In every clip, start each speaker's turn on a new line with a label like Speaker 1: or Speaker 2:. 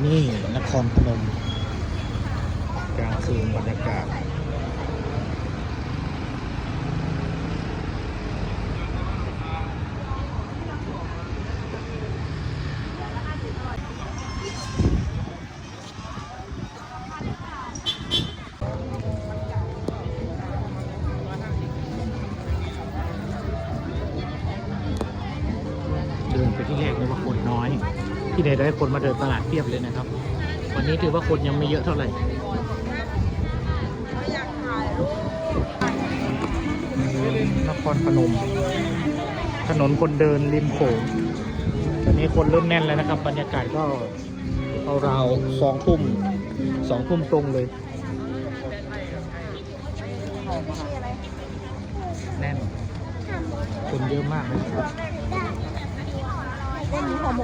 Speaker 1: ที่นี่นครพนมกลางคืนบรรยากาศ เดินไปที่แรกเลยว่าคนน้อย ที่ไหนได้คนมาเดินตลาดเพียบเลยนะครับ วันนี้ถือว่าคนยังไม่เยอะเท่าไหร่นครพนม ถนนคนเดินริมโขงตอนนี้คนเริ่มแน่นแล้วนะครับ บรรยากาศก็เอาราวๆสองทุ่มสองทุ่มตรงเลยแน่นคนเยอะมากเลย ครับ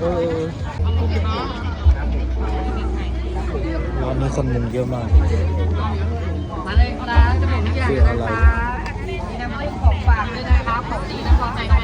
Speaker 1: เออร้านนี้คนมุงเยอะมาก
Speaker 2: มาเลยครับจะเป็นทุกอย่าง
Speaker 1: เสื้ออะไร
Speaker 2: นะคะมีน้ำของฝากด้วยนะคะของดีนครพนมเลยนะ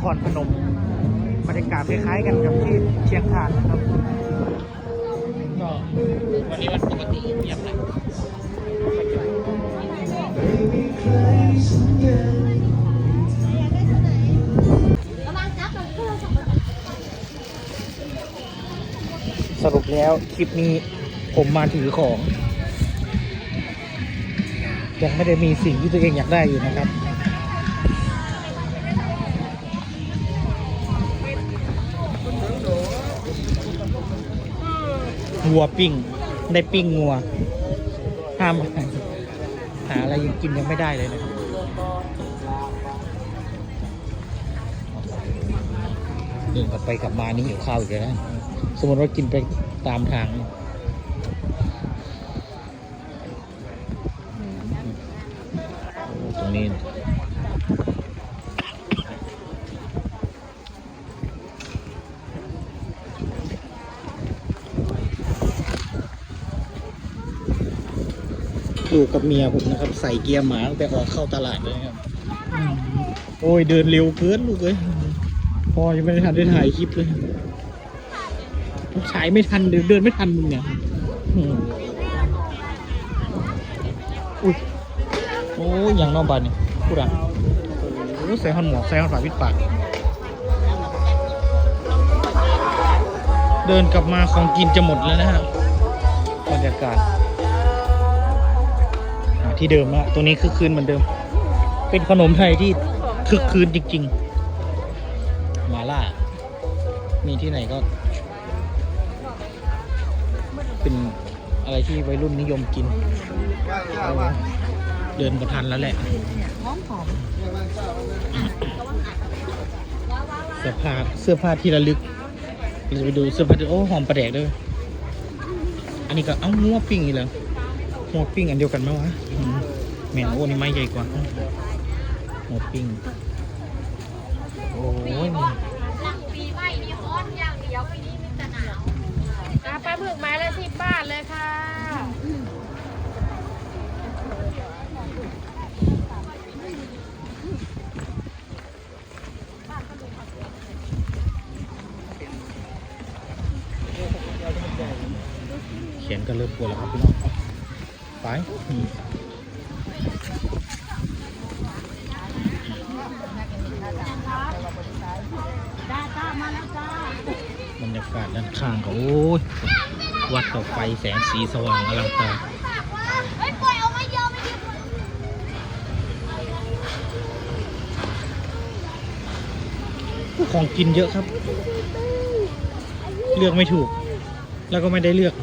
Speaker 2: คร
Speaker 1: พนมบรรยากาศคล้ายๆกันกับที่เชียงคานนะครับก็วันนี้วันปกติเงียบเลยสรุปแล้วคลิปนี้ผมมาถือของ ยังไม่ได้มีสิ่งที่ตัวเองอยากได้อยู่นะครับ วัวปิ้ง ได้ปิ้งงัว ห้ามหาอะไรยังกินยังไม่ได้เลยนะครับเดินกลับไปกลับมานี่หิวข้าวอีกแล้วสมมติว่ากินไปตามทางตรงนี้ ลูกกับเมียผมนะครับ ใส่เกียร์หมาตั้งแต่ออกเข้าตลาดเลยครับ โอ้ยเดินเร็วเกินลูกเอ้ยพอยังไม่ได้ทันได้ถ่ายคลิปเลยฉายไม่ทันเดินเดินไม่ทันมึงเนี่ยอุ้ยโอ้ยอย่างนอกบ้านนี่พูดอะโอ้ใส่หันหมวกใส่หันฝาปิดปากเดินกลับมาของกินจะหมดแล้วนะฮะบรรยากาศ ที่เดิมอะตรงนี้คือคืนเหมือนเดิม เป็นขนมไทยที่คึกคืนจริงๆ มาล่า มีที่ไหนก็ เป็นอะไรที่วัยรุ่นนิยมกิน เดินประทันแล้วแหละเสื้อผ้าเสื้อผ้าที่ระลึก เราจะไปดูเสื้อผ้าโอ้หอมประแดกด้วย อันนี้ก็เอ้างัวปิ้งอีกแล้ว หัวปิ้งอันเดียวกันไหมวะอืมแมงโอ้นี่ไม้ใหญ่กว่าหัวปิ้ง โอ้ย
Speaker 3: ปีใหม่นี่ฮ้อนอย่างเดียวปีนี้มีแต่หนาว
Speaker 2: อะปลาหมึกไม้ละสิบบาทเลยค่ะ
Speaker 1: เขียนก็เริ่มปวดแล้วครับพี่น้อง ไปบรรยากาศด้านข้างก็โอ้ยวัดกับไฟแสงสีสว่างอลังการ
Speaker 3: เฮ้
Speaker 1: ของกินเยอะครับ เลือกไม่ถูก แล้วก็ไม่ได้เลือก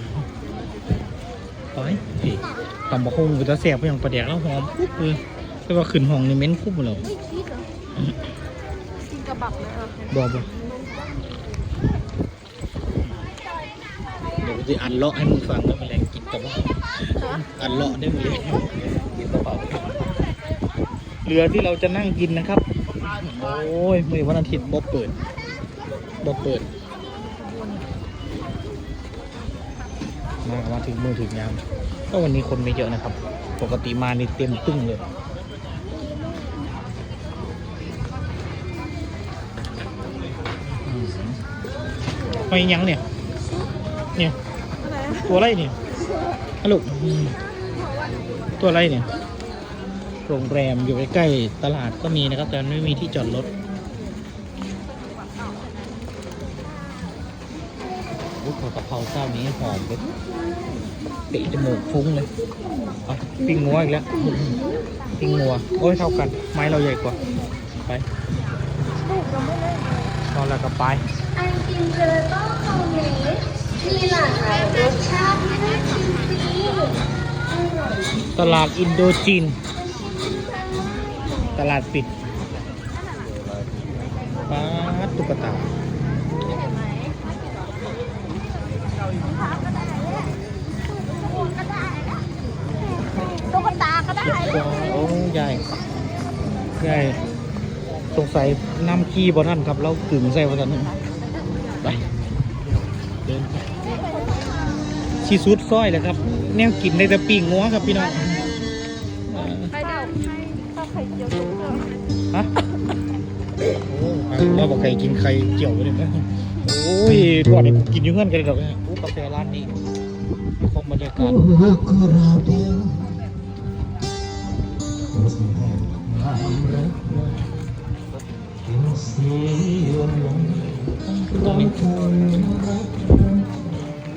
Speaker 1: ไปพี่ตำบะคงกูจะแสบไปอย่างประเดี๋ยวแล้วหอมปุ๊บเลยแต่ว่าขึ้นห้องนี่เหม้นคุบหมดแล้ว
Speaker 2: กินกระบับเลยค่ะ
Speaker 1: บอกบอกเดี๋ยวจะอันเลาะให้มึงฟังแล้วมาแรงกินกับว่าอันเลาะได้หมดเลยกินกระเป๋าเรือที่เราจะนั่งกินนะครับ โอ้ยมือวันอาทิตย์บ่เปิดบ่เปิด มามาถึงมือถึงยามก็วันนี้คนไม่เยอะนะครับ ปกติมานี่เต็มตึ้งเลยไปยังเนี่ย เนี่ย ตัวอะไรเนี่ยฮัลโหลตัวอะไรเนี่ย โรงแรมอยู่ใกล้ๆตลาดก็มีนะครับ แต่ไม่มีที่จอดรถ กะเพราเจ้านี้หอมเลยเตะจมูกฟุ้งเลยเอาปิ้งงัวอีกแล้วปิ้งงัวโอ้ยเท่ากัน ไม้เราใหญ่กว่า ไปตอนแล้วก็ไป
Speaker 4: ไอติมเจลาโต้โฮมเมดมีหลากหลายรสชาติให้ได้ชิมฟรี
Speaker 1: ตลาดอินโดจีน ตลาดปิดป้าตุ๊กตา
Speaker 3: ตุ๊กตาก็ได้
Speaker 1: โอ้ใหญ่ใหญ่สงสัยน้ำขี้บ่ท่านครับเรากึ่งใส่บ่ท่านไปเดินไปชีซุดซอยเลยครับ แนวกินได้แต่ปีงงัวครับพี่น้อง
Speaker 3: ไปเดี๋ยวให้ข้าวไข่เจียวเพิ่ม
Speaker 1: ฮะโอ้เราบอกใครกินไข่เจียวเลยนะ โอ้ยก่อนนี้กินอยุ่งเงินกันเลยกเนี่ยโอ้กาแฟร้านนี้คงบรรยากาศตรงนี้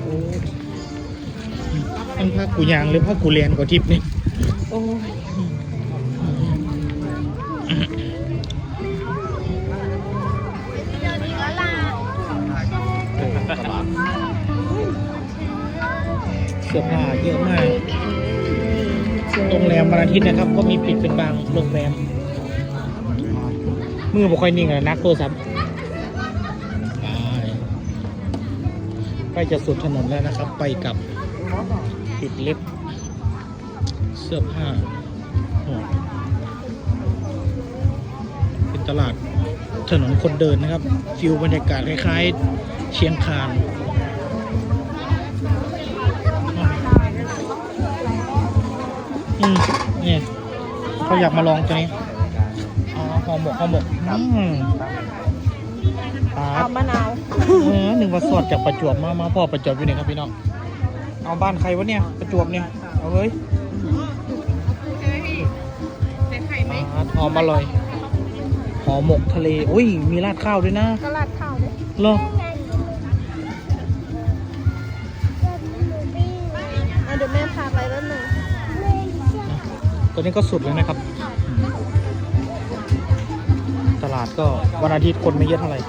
Speaker 1: โอ้ยอันภาคกูยางหรือภาคกูเรียนกว่าทิพนี่โอ้ย สื้อผ้าเยอะมาก โรงแรมวันอาทิตย์นะครับ ก็มีปิดเป็นบางโรงแรม มือบ่ค่อยนิ่งเลยนักโทรศัพท์ไปใกล้จะสุดถนนแล้วนะครับ ไปกับจุดเล็บเสื้อผ้า เป็นตลาดถนนคนเดินนะครับ ฟิลบรรยากาศคล้ายๆ เชียงคาน อืมเนี่ยเขาอยากมาลองตัวนี้อ๋อห่อหมกห่อหมกอืมปา
Speaker 3: เอา
Speaker 1: ด
Speaker 3: มะนาว
Speaker 1: เออหนึ่งว่าสอดจากประจวบมามาพ่อประจวบอยู่เนี่ยครับพี่น้องเอาบ้านใครวะเนี่ยประจวบเนี่ยเอาเลยปาดหอมอร่อยห่อหมกทะเลอุ้ยมีราดข้าวด้วยนะ
Speaker 3: ก็ราดข้าวด้วย
Speaker 1: เหรอ ตัวนี้ก็สุดแล้วนะครับ ตลาดก็วันอาทิตย์คนไม่เยอะเท่าไหร่